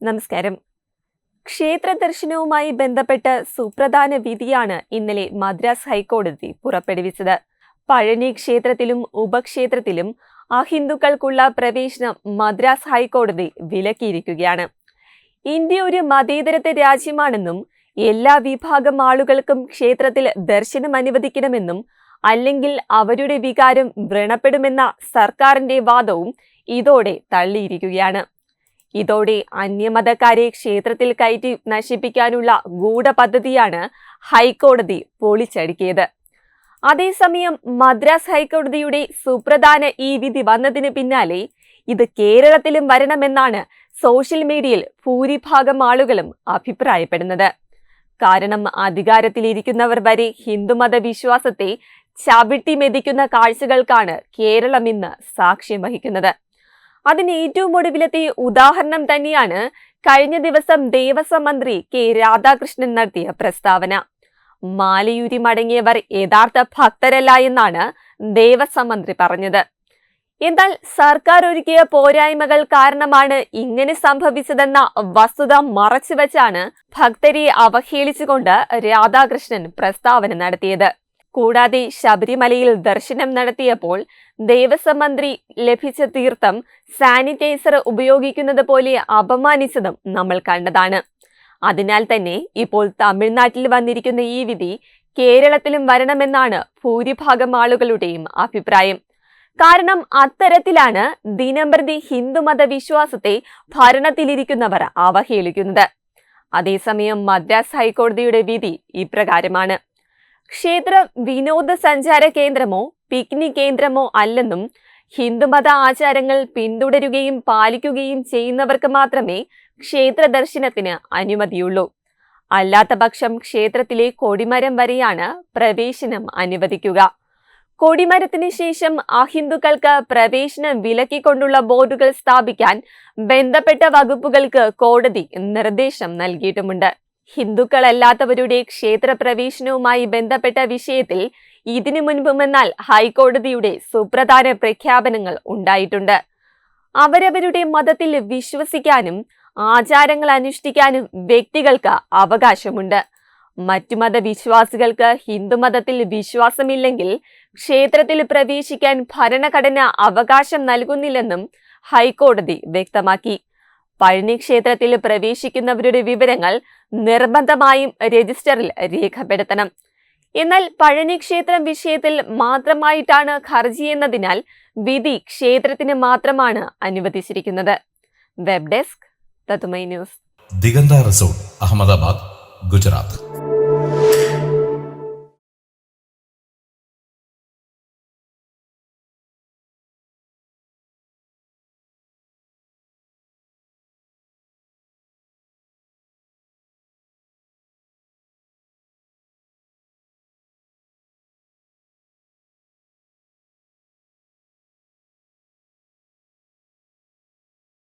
നമസ്കാരം. ക്ഷേത്ര ദർശനവുമായി ബന്ധപ്പെട്ട സുപ്രധാന വിധിയാണ് ഇന്നലെ മദ്രാസ് ഹൈക്കോടതി പുറപ്പെടുവിച്ചത്. പഴനി ക്ഷേത്രത്തിലും ഉപക്ഷേത്രത്തിലും അഹിന്ദുക്കൾക്കുള്ള പ്രവേശനം മദ്രാസ് ഹൈക്കോടതി വിലക്കിയിരിക്കുകയാണ്. ഇന്ത്യ ഒരു മതേതരത്തെ രാജ്യമാണെന്നും എല്ലാ വിഭാഗം ആളുകൾക്കും ക്ഷേത്രത്തിൽ ദർശനം അനുവദിക്കണമെന്നും അല്ലെങ്കിൽ അവരുടെ വികാരം വ്രണപ്പെടുമെന്ന സർക്കാരിന്റെ വാദവും ഇതോടെ തള്ളിയിരിക്കുകയാണ്. ഇതോടെ അന്യമതക്കാരെ ക്ഷേത്രത്തിൽ കയറ്റി നശിപ്പിക്കാനുള്ള ഗൂഢപദ്ധതിയാണ് ഹൈക്കോടതി പൊളിച്ചടുക്കിയത്. അതേസമയം മദ്രാസ് ഹൈക്കോടതിയുടെ സുപ്രധാന ഈ വിധി വന്നതിന് പിന്നാലെ ഇത് കേരളത്തിലും വരണമെന്നാണ് സോഷ്യൽ മീഡിയയിൽ ഭൂരിഭാഗം ആളുകളും അഭിപ്രായപ്പെടുന്നത്. കാരണം അധികാരത്തിലിരിക്കുന്നവർ വരെ ഹിന്ദുമത വിശ്വാസത്തെ ചവിട്ടി മെതിക്കുന്ന കാഴ്ചകൾക്കാണ് കേരളം ഇന്ന് സാക്ഷ്യം വഹിക്കുന്നത്. അതിന് ഏറ്റവും ഒടുവിലത്തെ ഉദാഹരണം തന്നെയാണ് കഴിഞ്ഞ ദിവസം ദേവസ്വം മന്ത്രി കെ രാധാകൃഷ്ണൻ നടത്തിയ പ്രസ്താവന. മാലയൂരി മടങ്ങിയവർ യഥാർത്ഥ ഭക്തരല്ല എന്നാണ് ദേവസ്വം മന്ത്രി പറഞ്ഞത്. എന്നാൽ സർക്കാർ ഒരുക്കിയ പോരായ്മകൾ കാരണമാണ് ഇങ്ങനെ സംഭവിച്ചതെന്ന വസ്തുത മറച്ചുവെച്ചാണ് ഭക്തരെ അവഹേളിച്ചുകൊണ്ട് രാധാകൃഷ്ണൻ പ്രസ്താവന നടത്തിയത്. കൂടാതെ ശബരിമലയിൽ ദർശനം നടത്തിയപ്പോൾ ദേവസ്വം മന്ത്രി ലഭിച്ച തീർത്ഥം സാനിറ്റൈസർ ഉപയോഗിക്കുന്നത് പോലെ അപമാനിച്ചതും നമ്മൾ കണ്ടതാണ്. അതിനാൽ തന്നെ ഇപ്പോൾ തമിഴ്നാട്ടിൽ വന്നിരിക്കുന്ന ഈ വിധി കേരളത്തിലും വരണമെന്നാണ് ഭൂരിഭാഗം ആളുകളുടെയും അഭിപ്രായം. കാരണം അത്തരത്തിലാണ് ദിനംപ്രതി ഹിന്ദുമത വിശ്വാസത്തെ ഭരണത്തിലിരിക്കുന്നവർ അവഹേളിക്കുന്നത്. അതേസമയം മദ്രാസ് ഹൈക്കോടതിയുടെ വിധി ഇപ്രകാരമാണ്. ക്ഷേത്രം വിനോദസഞ്ചാര കേന്ദ്രമോ പിക്നിക് കേന്ദ്രമോ അല്ലെന്നും ഹിന്ദുമത ആചാരങ്ങൾ പിന്തുടരുകയും പാലിക്കുകയും ചെയ്യുന്നവർക്ക് മാത്രമേ ക്ഷേത്ര ദർശനത്തിന് അനുമതിയുള്ളൂ. അല്ലാത്ത പക്ഷം ക്ഷേത്രത്തിലെ കൊടിമരം വരെയാണ് പ്രവേശനം അനുവദിക്കുക. കൊടിമരത്തിന് ശേഷം അഹിന്ദുക്കൾക്ക് പ്രവേശനം വിലക്കിക്കൊണ്ടുള്ള ബോർഡുകൾ സ്ഥാപിക്കാൻ ബന്ധപ്പെട്ട വകുപ്പുകൾക്ക് കോടതി നിർദ്ദേശം നൽകിയിട്ടുമുണ്ട്. ഹിന്ദുക്കളല്ലാത്തവരുടെ ക്ഷേത്രപ്രവേശനവുമായി ബന്ധപ്പെട്ട വിഷയത്തിൽ ഇതിനു മുൻപുമെന്നാൽ ഹൈക്കോടതിയുടെ സുപ്രധാന പ്രഖ്യാപനങ്ങൾ ഉണ്ടായിട്ടുണ്ട്. അവരവരുടെ മതത്തിൽ വിശ്വസിക്കാനും ആചാരങ്ങൾ അനുഷ്ഠിക്കാനും വ്യക്തികൾക്ക് അവകാശമുണ്ട്. മറ്റു മതവിശ്വാസികൾക്ക് ഹിന്ദുമതത്തിൽ വിശ്വാസമില്ലെങ്കിൽ ക്ഷേത്രത്തിൽ പ്രവേശിക്കാൻ ഭരണഘടന അവകാശം നൽകുന്നില്ലെന്നും ഹൈക്കോടതി വ്യക്തമാക്കി. പഴനി ക്ഷേത്രത്തിൽ പ്രവേശിക്കുന്നവരുടെ വിവരങ്ങൾ നിർബന്ധമായും രജിസ്റ്ററിൽ രേഖപ്പെടുത്തണം. എന്നാൽ പഴനി ക്ഷേത്രം വിഷയത്തിൽ മാത്രമായിട്ടാണ് ഹർജി എന്നതിനാൽ വിധി ക്ഷേത്രത്തിന് മാത്രമാണ് അനുവദിച്ചിരിക്കുന്നത്. Web desk news. Diganta resort Ahmedabad Gujarat.